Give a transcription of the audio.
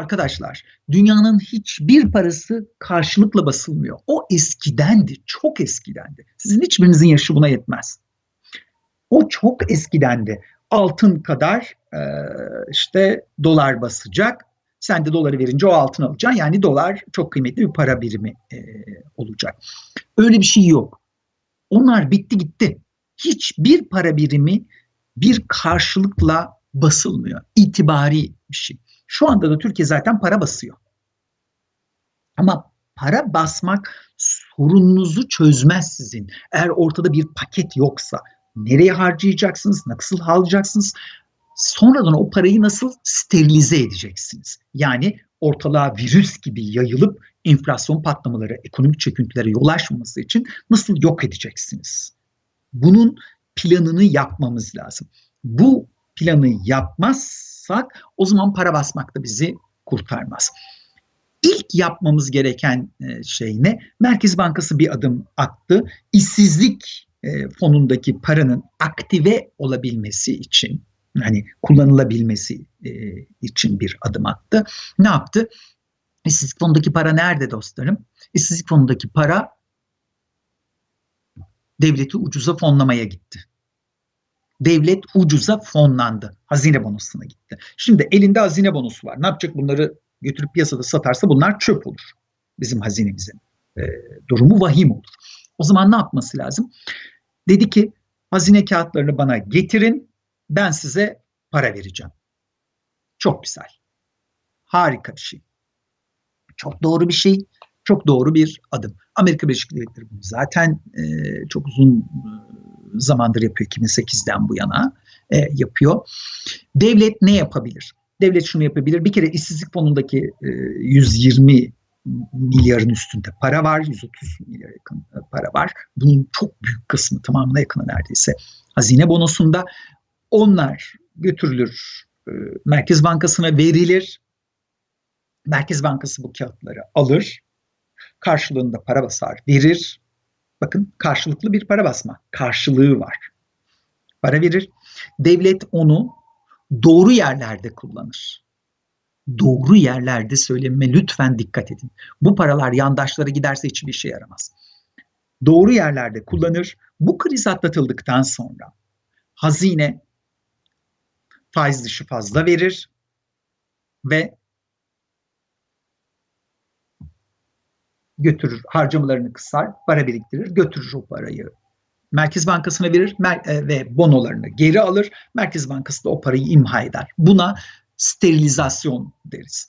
arkadaşlar dünyanın hiçbir parası karşılıkla basılmıyor. O eskidendi, çok eskidendi. Sizin hiçbirinizin yaşı buna yetmez. O çok eskidendi. Altın kadar e, işte dolar basacak. Sen de doları verince o altın alacaksın. Yani dolar çok kıymetli bir para birimi e, olacak. Öyle bir şey yok. Onlar bitti gitti. Hiçbir para birimi bir karşılıkla basılmıyor. İtibari bir şey. Şu anda da Türkiye zaten para basıyor. Ama para basmak sorununuzu çözmez sizin. Eğer ortada bir paket yoksa nereye harcayacaksınız, nasıl harcayacaksınız, sonradan o parayı nasıl sterilize edeceksiniz? Yani ortalığa virüs gibi yayılıp enflasyon patlamaları, ekonomik çöküntülere yol açmaması için nasıl yok edeceksiniz? Bunun planını yapmamız lazım. Bu planı yapmazsak o zaman para basmak da bizi kurtarmaz. İlk yapmamız gereken şey ne? Merkez Bankası bir adım attı. İşsizlik fonundaki paranın aktive olabilmesi için hani kullanılabilmesi için bir adım attı. Ne yaptı? İşsizlik fonundaki para nerede dostlarım? İşsizlik fonundaki para devleti ucuza fonlamaya gitti devlet ucuza fonlandı. Hazine bonosuna gitti. Şimdi elinde hazine bonosu var. Ne yapacak bunları götürüp piyasada satarsa bunlar çöp olur. Bizim hazinemizin e, durumu vahim olur. O zaman ne yapması lazım? Dedi ki hazine kağıtlarını bana getirin ben size para vereceğim. Çok güzel. Harika bir şey. Çok doğru bir şey. Çok doğru bir adım. Amerika Birleşik Devletleri bunu zaten e, çok uzun zamandır yapıyor 2008'den bu yana e, yapıyor. Devlet ne yapabilir? Devlet şunu yapabilir. Bir kere işsizlik fonundaki e, 120 milyarın üstünde para var. 130 milyar yakın e, para var. Bunun çok büyük kısmı tamamına yakını neredeyse hazine bonosunda. Onlar götürülür e, Merkez Bankası'na verilir. Merkez Bankası bu kağıtları alır. Karşılığında para basar, verir Bakın karşılıklı bir para basma. Karşılığı var. Para verir. Devlet onu doğru yerlerde kullanır. Doğru yerlerde söyleme lütfen dikkat edin. Bu paralar yandaşlara giderse hiçbir işe yaramaz. Doğru yerlerde kullanır. Bu kriz atlatıldıktan sonra hazine faiz dışı fazla verir ve götürür, harcamalarını kısar, para biriktirir, götürür o parayı. Merkez Bankası'na verir e, ve bonolarını geri alır. Merkez Bankası da o parayı imha eder. Buna sterilizasyon deriz.